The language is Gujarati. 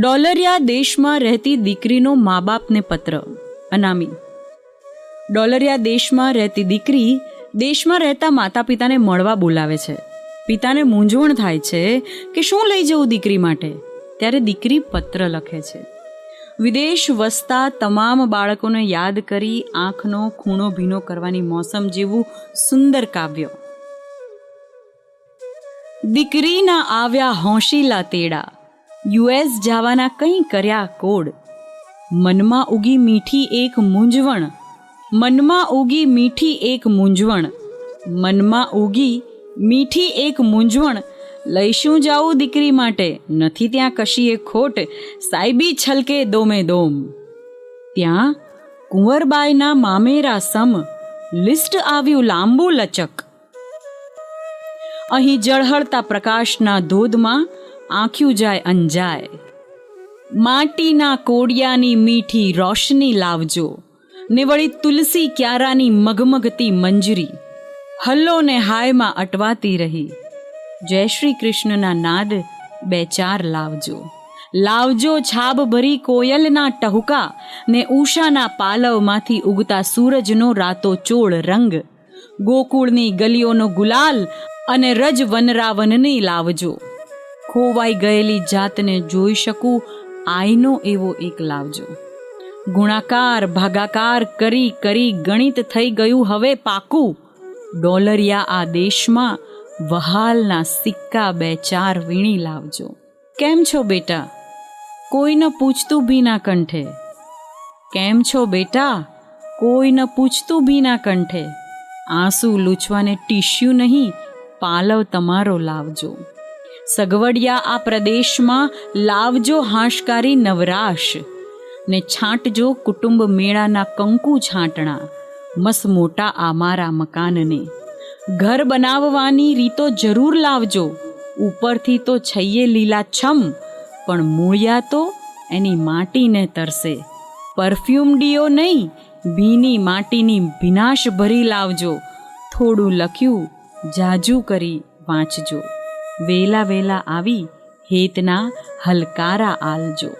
ડોલરિયા દેશમાં રહેતી દીકરીનો મા બાપને પત્ર. અનામી. ડોલરિયા દેશમાં રહેતી દીકરી દેશમાં રહેતા માતા પિતાને મળવા બોલાવે છે. પિતાને મૂંઝવણ થાય છે કે શું લઈ જવું દીકરી માટે? ત્યારે દીકરી પત્ર લખે છે. વિદેશ વસતા તમામ બાળકોને યાદ કરી આંખનો ખૂણો ભીનો કરવાની મોસમ જેવું સુંદર કાવ્ય. દીકરીના આવ્યા હોંશીલા તેડા. યુએસ જવાના કંઈ કર્યા કોડ. મનમાં ઉગી મીઠી એક મૂંઝવણ. મનમાં ઉગી મીઠી એક મૂંઝવણ. મનમાં ઉગી મીઠી એક મૂંઝવણ. લઈશું જાવું દીકરી માટે. નથી ત્યાં કશીએ ખોટ. સાયબી છલકે દોમે દોમ. ત્યાં કુંવરબાઈના મામેરા સમ. લિસ્ટ આવ્યું લાંબુ લચક. અહીં જળહળતા પ્રકાશના ધોધમાં આંખ્યું જાય અંજાય. માટીના કોડિયાની મીઠી રોશની લાવજો. ને વળી તુલસી ક્યારાની મગમગતી મંજરી. હલ્લો ને હાયમાં અટવાતી રહી. જય શ્રી કૃષ્ણના નાદ બે ચાર લાવજો. લાવજો છાબ ભરી કોયલના ટહુકા ને ઉષાના પાલવમાંથી ઉગતા સૂરજનો રાતો ચોળ રંગ. ગોકુળની ગલીઓનો ગુલાલ અને રજ વનરાવનની લાવજો. ખોવાઈ ગયેલી જાતને જોઈ શકું, આઈનો એવો એક લાવજો. ગુણાકાર, ભાગાકાર કરી કરી ગણિત થઈ ગયું, હવે પાકું. ડોલરિયા આ દેશમાં વહાલના સિક્કા બે ચાર વીણી લાવજો. કેમ છો બેટા? કોઈને પૂછતું ભીના કંઠે. કેમ છો બેટા? કોઈને પૂછતું ભીના કંઠે. આંસુ લૂછવાને ટીશ્યુ નહીં, પાલવ તમારો લાવજો. સગવડિયા આ પ્રદેશમાં લાવજો હાશકારી નવરાશ, ને છાંટજો કુટુંબ મેળાના કંકુ છાંટણા, મસ મોટા આ મારા મકાનને. ઘર બનાવવાની રીતો જરૂર લાવજો, ઉપરથી તો છૈયે લીલા છમ, પણ મૂળિયા તો એની માટીને તરસે. પરફ્યુમ ડીઓ નહીં, ભીની માટીની ભીનાશ ભરી લાવજો, થોડું લખ્યું, જાજુ કરી વાંચજો. વેલા વેલા આવી હેતના હલકારા આલજો.